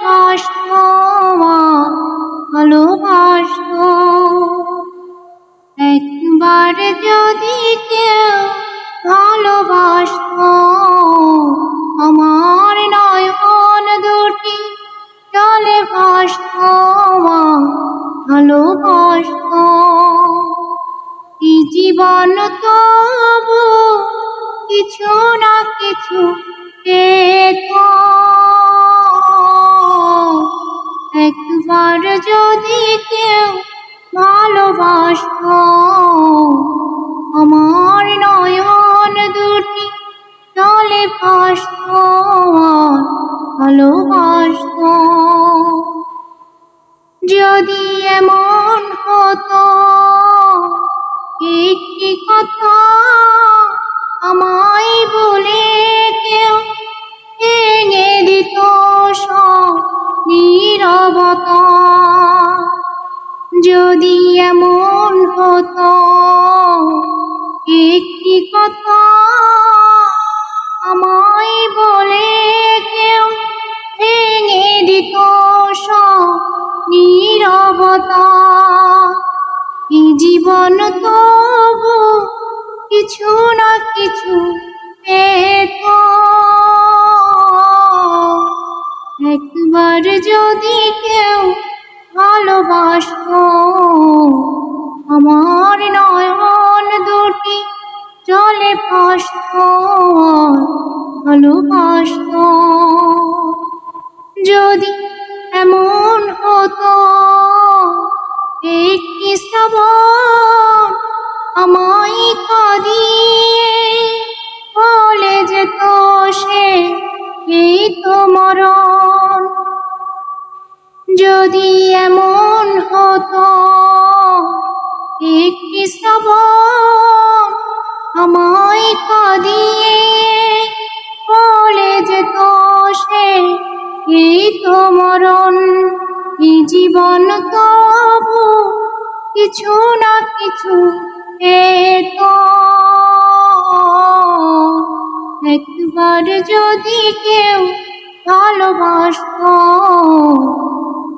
ভালোবাসো ভালোবাসো একবার যদি কেউ ভালোবাসো আমার নয়ন দুটি চলে ভাসো ভালোবাসো কি জীবন তবু কিছু না কিছু কেউ ভালোবাসত আমার নয়ন দুটি চলে ভাসত ভালোবাসত যদি এমন হতো, একটি কথা আমায় বলে কেউ ভেঙে দিত সব নীরবতা। যদি এমন হতো, একটি কথা আমায় বলে কেউ ভেঙে দিত নীরবতা এই জীবন তবু কিছু না কিছু পেত। একবার যদি কেউ ভালোবাসত আমার নয়ন দুটি জলে ভাসত ভালোবাসত যদি এমন হতো, একটি শ্রাবণ আমায় কাঁদিয়ে বলে যেত সে, এই তো মরণ যদি এমন হতো, একটি শ্রাবণ আমায় কাঁদিয়ে বলে যেত সে, এই তো মরণ, এই জীবন তবু কিছু না কিছু পেত একবার যদি কেউ ভালোবাসত